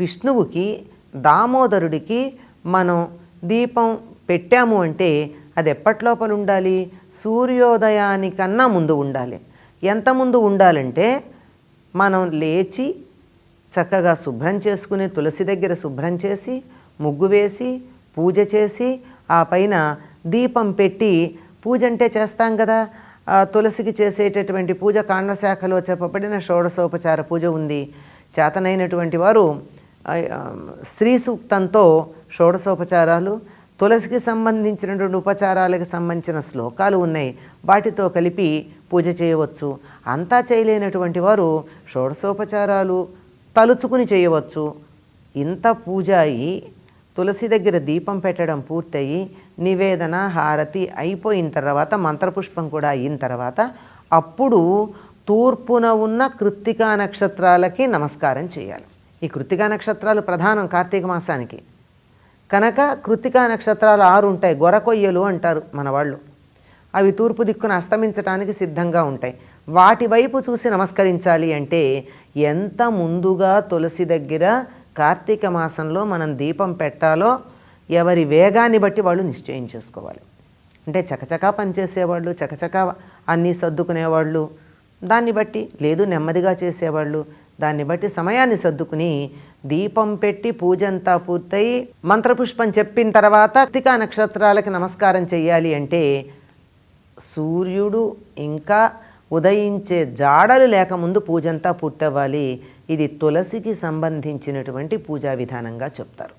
విష్ణువుకి దామోదరుడికి మనం దీపం పెట్టాము అంటే అది ఎప్పటి లోపల ఉండాలి? సూర్యోదయానికన్నా ముందు ఉండాలి. ఎంత ముందు ఉండాలంటే మనం లేచి చక్కగా శుభ్రం చేసుకుని తులసి దగ్గర శుభ్రం చేసి ముగ్గు వేసి పూజ చేసి ఆ పైన దీపం పెట్టి పూజ అంటే చేస్తాం కదా? ఆ తులసికి చేసేటటువంటి పూజ కాండశాఖలో చెప్పబడిన షోడశోపచార పూజ ఉంది. చేతనైనటువంటి వారు శ్రీ సూక్తంతో షోడశోపచారాలు తులసికి సంబంధించినటువంటి ఉపచారాలకు సంబంధించిన శ్లోకాలు ఉన్నాయి. వాటితో కలిపి పూజ చేయవచ్చు. అంతా చేయలేనటువంటి వారు షోడశోపచారాలు తలుచుకుని చేయవచ్చు. ఇంత పూజ అయి తులసి దగ్గర దీపం పెట్టడం పూర్తయి నివేదన హారతి అయిపోయిన తర్వాత మంత్రపుష్పం కూడా అయిన తర్వాత అప్పుడు తూర్పున ఉన్న కృత్తికా నక్షత్రాలకి నమస్కారం చేయాలి. ఈ కృత్తికా నక్షత్రాలు ప్రధానం కార్తీక మాసానికి. కనుక కృత్తికా నక్షత్రాలు ఆరు ఉంటాయి గొరకొయ్యలు అంటారు మన వాళ్ళు అవి తూర్పు దిక్కున అస్తమించడానికి సిద్ధంగా ఉంటాయి. వాటి వైపు చూసి నమస్కరించాలి అంటే ఎంత ముందుగా తులసి దగ్గర కార్తీక మాసంలో మనం దీపం పెట్టాలో ఎవరి వేగాన్ని బట్టి వాళ్ళు నిశ్చయం చేసుకోవాలి. అంటే చకచకా పనిచేసేవాళ్ళు చకచకా అన్నీ సర్దుకునేవాళ్ళు దాన్ని బట్టి లేదు నెమ్మదిగా చేసేవాళ్ళు దాన్ని బట్టి సమయాన్ని సర్దుకుని దీపం పెట్టి పూజంతా పూర్తయి మంత్రపుష్పం చెప్పిన తర్వాత కృతికా నక్షత్రాలకి నమస్కారం చేయాలి అంటే సూర్యుడు ఇంకా ఉదయించే జాడలు లేకముందు పూజంతా పూర్తవ్వాలి. ఇది తులసికి సంబంధించినటువంటి పూజా విధానంగా చెప్తారు.